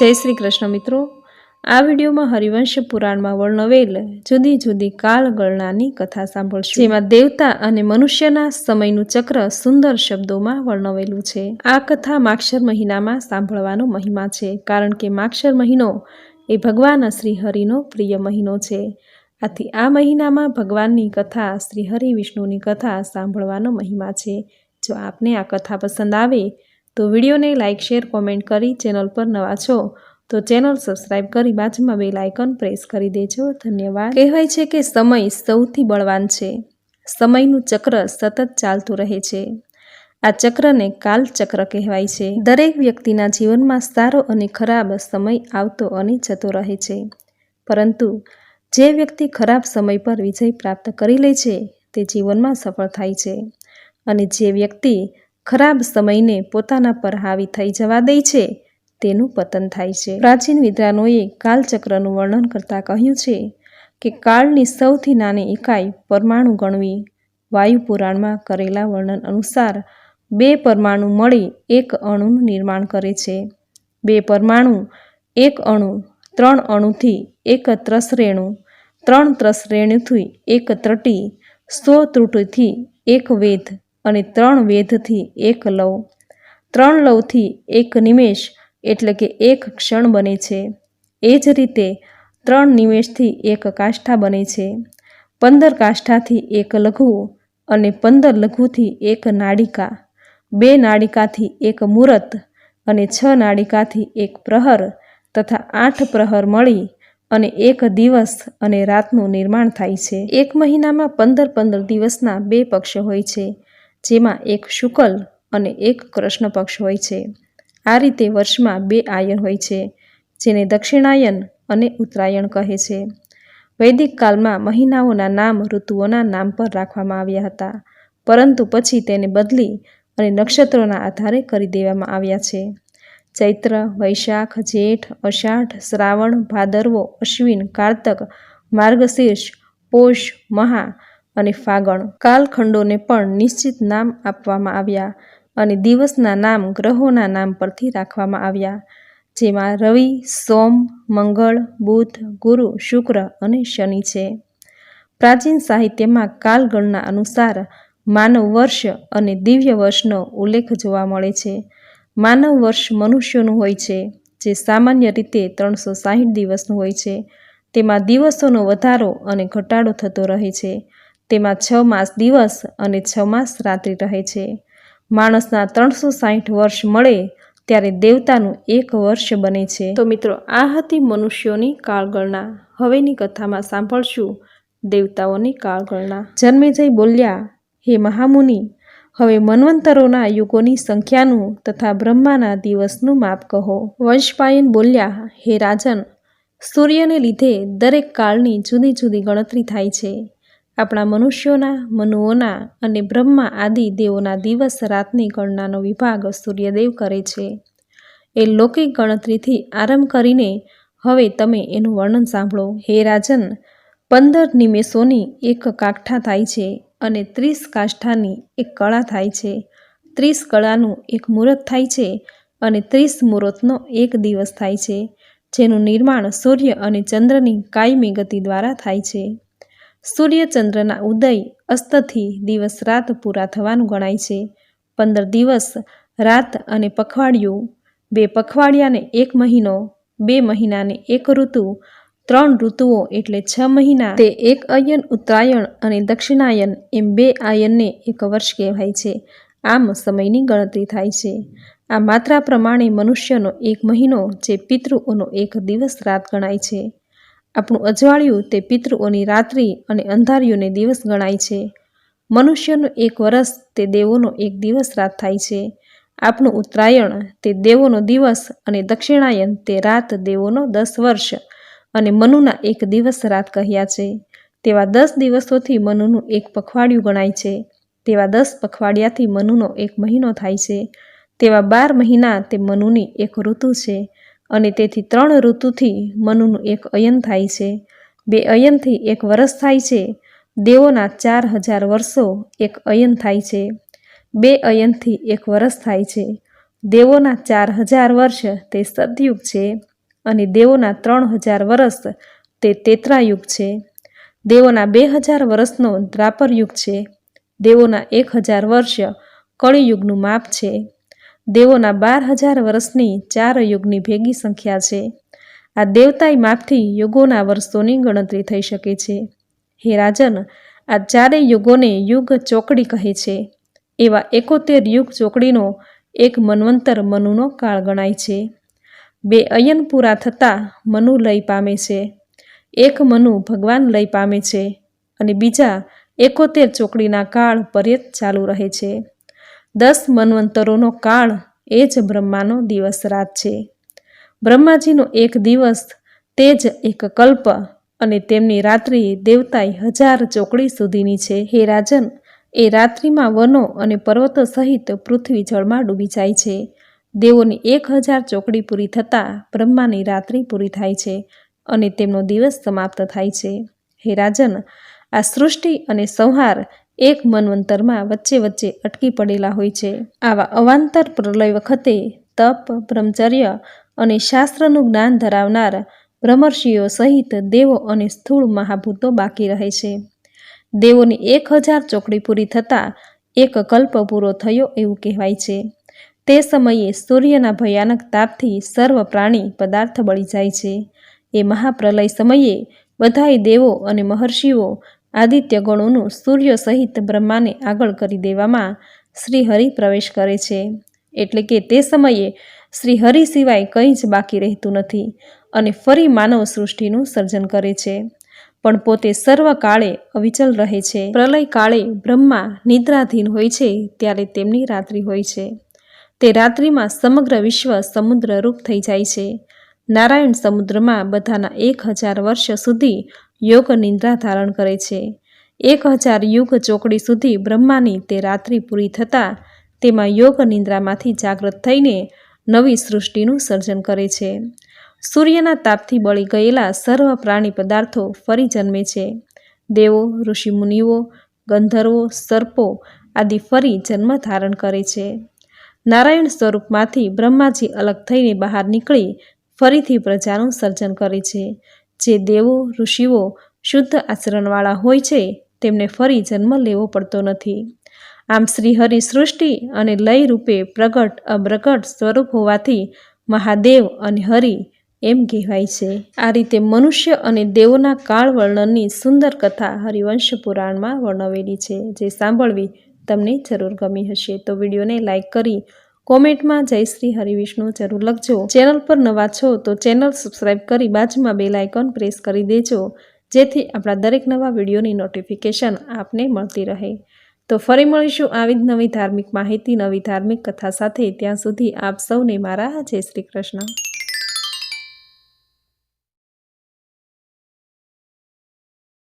જય શ્રી કૃષ્ણ મિત્રો. આ વિડીયોમાં હરિવંશ પુરાણમાં વર્ણવેલ જુદી જુદી કાળગણનાની કથા સાંભળશું. જેમાં દેવતા અને મનુષ્યના સમયનું ચક્ર સુંદર શબ્દોમાં વર્ણવેલું છે. આ કથા માક્ષર મહિનામાં સાંભળવાનો મહિમા છે, કારણ કે માક્ષર મહિનો એ ભગવાન શ્રી હરિનો પ્રિય મહિનો છે. આથી આ મહિનામાં ભગવાનની કથા શ્રી હરિ વિષ્ણુની કથા સાંભળવાનો મહિમા છે. જો આપને આ કથા પસંદ આવે તો વિડીયોને લાઇક, શેર, કોમેન્ટ કરી ચેનલ પર નવા છો તો ચેનલ સબસ્ક્રાઇબ કરી બાજુમાં બેલ આઇકન પ્રેસ કરી દેજો. ધન્યવાદ. કહેવાય છે કે સમય સૌથી બળવાન છે. સમયનું ચક્ર સતત ચાલતું રહે છે. આ ચક્રને કાલચક્ર કહેવાય છે. દરેક વ્યક્તિના જીવનમાં સારો અને ખરાબ સમય આવતો અને જતો રહે છે. પરંતુ જે વ્યક્તિ ખરાબ સમય પર વિજય પ્રાપ્ત કરી લે છે, તે જીવનમાં સફળ થાય છે. અને જે વ્યક્તિ ખરાબ સમયને પોતાના પર હાવી થઈ જવા દે છે, તેનું પતન થાય છે. પ્રાચીન વિદ્વાનોએ કાલચક્રનું વર્ણન કરતાં કહ્યું છે કે કાળની સૌથી નાની ઇકાઈ પરમાણુ ગણવી વાયુ પુરાણમાં કરેલા વર્ણન અનુસાર બે પરમાણુ મળી એક અણુનું નિર્માણ કરે છે. બે પરમાણુ, એક અણુ, ત્રણ અણુથી એક ત્રસરેણુ, ત્રણ ત્રસરેણુથી એક ત્રટી, સો ત્રુટીથી એક વેધ અને ત્રણ વેધથી એક લવ. ત્રણ લવથી એક નિમેષ એટલે કે એક ક્ષણ બને છે. એ જ રીતે ત્રણ નિમેષથી એક કાષ્ઠા બને છે. પંદર કાષ્ઠાથી એક લઘુ અને પંદર લઘુથી એક નાડિકા. બે નાડિકાથી એક મુહૂર્ત અને છ નાડિકાથી એક પ્રહર તથા આઠ પ્રહર મળી અને એક દિવસ અને રાતનું નિર્માણ થાય છે. એક મહિનામાં પંદર પંદર દિવસના બે પક્ષ હોય છે. જેમાં એક શુકલ અને એક કૃષ્ણ પક્ષ હોય છે. આ રીતે વર્ષમાં બે આયન હોય છે, જેને દક્ષિણાયન અને ઉત્તરાયણ કહે છે. વૈદિક કાળમાં મહિનાઓના નામ ઋતુઓના નામ પર રાખવામાં આવ્યા હતા, પરંતુ પછી તેને બદલી અને નક્ષત્રોના આધારે કરી દેવામાં આવ્યા છે. ચૈત્ર, વૈશાખ, જેઠ, અષાઢ, શ્રાવણ, ભાદરવો, અશ્વિન, કારતક, માર્ગશીર્ષ, પોષ, મહા અને ફાગણ. કાલખંડોને પણ નિશ્ચિત નામ આપવામાં આવ્યા અને દિવસના નામ ગ્રહોના નામ પરથી રાખવામાં આવ્યા, જેમાં રવિ, સોમ, મંગળ, બુધ, ગુરુ, શુક્ર અને શનિ છે. પ્રાચીન સાહિત્યમાં કાલગણના અનુસાર માનવ વર્ષ અને દિવ્ય વર્ષનો ઉલ્લેખ જોવા મળે છે. માનવ વર્ષ મનુષ્યોનું હોય છે, જે સામાન્ય રીતે ત્રણસો સાહીઠ દિવસનું હોય છે. તેમાં દિવસોનો વધારો અને ઘટાડો થતો રહે છે. તેમાં છ માસ દિવસ અને છ માસ રાત્રિ રહે છે. માણસના ત્રણસો સાહીઠ વર્ષ મળે ત્યારે દેવતાનું એક વર્ષ બને છે. તો મિત્રો આ હતી મનુષ્યોની કાળગણના હવેની કથામાં સાંભળશું દેવતાઓની કાળગણના જન્મેજય બોલ્યા હે મહામુનિ હવે મન્વંતરોના યુગોની સંખ્યાનું તથા બ્રહ્માના દિવસનું માપ કહો. વંશપાયન બોલ્યા હે રાજન સૂર્યને લીધે દરેક કાળની જુદી જુદી ગણતરી થાય છે. આપણા મનુષ્યોના, મનુઓના અને બ્રહ્મા આદિ દેવોના દિવસ રાતની ગણનાનો વિભાગ સૂર્યદેવ કરે છે. એ લૌકિક ગણતરીથી આરંભ કરીને હવે તમે એનું વર્ણન સાંભળો. હે રાજન, પંદર નિમેષોની એક કાઠા થાય છે અને ત્રીસ કાષ્ઠાની એક કળા થાય છે. ત્રીસ કળાનું એક મુહૂર્ત થાય છે અને ત્રીસ મુહૂર્તનો એક દિવસ થાય છે, જેનું નિર્માણ સૂર્ય અને ચંદ્રની કાયમી ગતિ દ્વારા થાય છે. સૂર્ય ચંદ્રના ઉદય અસ્તથી દિવસ રાત પૂરા થવાનું ગણાય છે. પંદર દિવસ, રાત અને પખવાડિયું, બે પખવાડિયાને એક મહિનો, બે મહિનાને એક ઋતુ, ત્રણ ઋતુઓ એટલે છ મહિના. તે એક અયન ઉત્તરાયણ અને દક્ષિણાયન એમ બે આયનને એક વર્ષ કહેવાય છે. આમ સમયની ગણતરી થાય છે. આ માત્રા પ્રમાણે મનુષ્યનો એક મહિનો, જે પિતૃઓનો એક દિવસ રાત ગણાય છે. આપણું અજવાળિયું તે પિતૃઓની રાત્રિ અને અંધારિયોને દિવસ ગણાય છે. મનુષ્યનું એક વર્ષ તે દેવોનો એક દિવસ રાત થાય છે. આપણું ઉત્તરાયણ તે દેવોનો દિવસ અને દક્ષિણાયન તે રાત દેવોનો દસ વર્ષ અને મનુના એક દિવસ રાત કહ્યા છે. તેવા દસ દિવસોથી મનુનું એક પખવાડિયું ગણાય છે. તેવા દસ પખવાડિયાથી મનુનો એક મહિનો થાય છે. તેવા બાર મહિના તે મનુની એક ઋતુ છે. અને તેથી ત્રણ ઋતુથી મનુનું એક અયન થાય છે. બે અયનથી એક વર્ષ થાય છે. દેવોના ચાર હજાર વર્ષો એક અયન થાય છે. બે અયનથી એક વર્ષ થાય છે. દેવોના ચાર હજાર વર્ષ તે સતયુગ છે અને દેવોના ત્રણ હજાર વર્ષ તે તેત્રાયુગ છે. દેવોના બે હજાર વર્ષનો દ્રાપર યુગ છે. દેવોના એક હજાર વર્ષ કળિયુગનું માપ છે. દેવોના બાર હજાર વર્ષની ચાર યુગની ભેગી સંખ્યા છે. આ દેવતાઈ માપથી યુગોના વર્ષોની ગણતરી થઈ શકે છે. હે રાજન, આ ચારેય યુગોને યુગ ચોકડી કહે છે. એવા એકોતેર યુગ ચોકડીનો એક મન્વંતર મનુનો કાળ ગણાય છે. બે અયન પૂરા થતાં મનુ લય પામે છે. એક મનુ ભગવાન લય પામે છે અને બીજા એકોતેર ચોકડીના કાળ પર્યત ચાલુ રહે છે. દસ મન્વંતરોનો કાળ એ જ બ્રહ્માનો દિવસ રાત છે. બ્રહ્માજીનો એક દિવસ તે જ એક કલ્પ અને તેમની રાત્રિ દેવતાઈ હજાર ચોકડી સુધીની છે. હે રાજન, એ રાત્રિમાં વનો અને પર્વતો સહિત પૃથ્વી જળમાં ડૂબી જાય છે. દેવોની એક હજાર ચોકડી પૂરી થતાં બ્રહ્માની રાત્રિ પૂરી થાય છે અને તેમનો દિવસ સમાપ્ત થાય છે. હે રાજન, આ સૃષ્ટિ અને સંહાર એક મનવંતરમાં વચ્ચે વચ્ચે અટકી પડેલા હોય છે. આવા અવાંતર પ્રલય વખતે તપ, બ્રહ્મચર્ય અને શાસ્ત્રનું જ્ઞાન ધરાવનાર બ્રહ્મર્ષિઓ સહિત દેવો અને સ્થૂળ મહાભૂતો બાકી રહે છે. દેવોની એક હજાર ચોકડી પૂરી થતાં એક કલ્પ પૂરો થયો એવું કહેવાય છે. તે સમયે સૂર્યના ભયાનક તાપથી સર્વ પ્રાણી પદાર્થ બળી જાય છે. એ મહાપ્રલય સમયે બધાય દેવો અને મહર્ષિઓ આદિત્ય ગણોનું સૂર્ય સહિત બ્રહ્માને આગળ કરી દેવામાં શ્રી હરિ પ્રવેશ કરે છે. એટલે કે તે સમયે શ્રી હરિ સિવાય કંઈ જ બાકી રહેતું નથી અને ફરી માનવ સૃષ્ટિનું સર્જન કરે છે. પણ પોતે સર્વકાળે અવિચલ રહે છે. પ્રલય કાળે બ્રહ્મા નિદ્રાધીન હોય છે ત્યારે તેમની રાત્રિ હોય છે. તે રાત્રિમાં સમગ્ર વિશ્વ સમુદ્રરૂપ થઈ જાય છે. નારાયણ સમુદ્રમાં બધાના એક હજાર વર્ષ સુધી યોગ નિંદ્રા ધારણ કરે છે. એક હજાર યુગ ચોકડી સુધી બ્રહ્માની તે રાત્રિ પૂરી થતાં તેમાં યોગ નિંદ્રામાંથી જાગૃત થઈને નવી સૃષ્ટિનું સર્જન કરે છે. સૂર્યના તાપથી બળી ગયેલા સર્વ પ્રાણી પદાર્થો ફરી જન્મે છે. દેવો, ઋષિમુનિઓ, ગંધર્વો, સર્પો આદિ ફરી જન્મ ધારણ કરે છે. નારાયણ સ્વરૂપમાંથી બ્રહ્માજી અલગ થઈને બહાર નીકળી ફરીથી પ્રજાનું સર્જન કરે છે. જે દેવો, ઋષિઓ, શુદ્ધ આચરણવાળા હોય છે, તેમને ફરી જન્મ લેવો પડતો નથી. આમ શ્રી હરિ સૃષ્ટિ અને લય રૂપે પ્રગટ અપ્રગટ સ્વરૂપ હોવાથી મહાદેવ અને હરિ એમ કહેવાય છે. આ રીતે મનુષ્ય અને દેવોના કાળ વર્ણનની સુંદર કથા હરિવંશ પુરાણમાં વર્ણવેલી છે, જે સાંભળવી તમને જરૂર ગમી હશે. તો વિડીયોને લાઇક કરી કોમેન્ટમાં જય શ્રી હરિવિષ્ણુ જરૂર લખજો. ચેનલ પર નવા છો તો ચેનલ સબસ્ક્રાઈબ કરી બાજુમાં બેલ આઇકોન પ્રેસ કરી દેજો, જેથી આપણા દરેક નવા વિડીયોની નોટિફિકેશન આપને મળતી રહે. તો ફરી મળીશું આવી જ નવી ધાર્મિક માહિતી, નવી ધાર્મિક કથા સાથે. ત્યાં સુધી આપ સૌને મારા જય શ્રી કૃષ્ણ.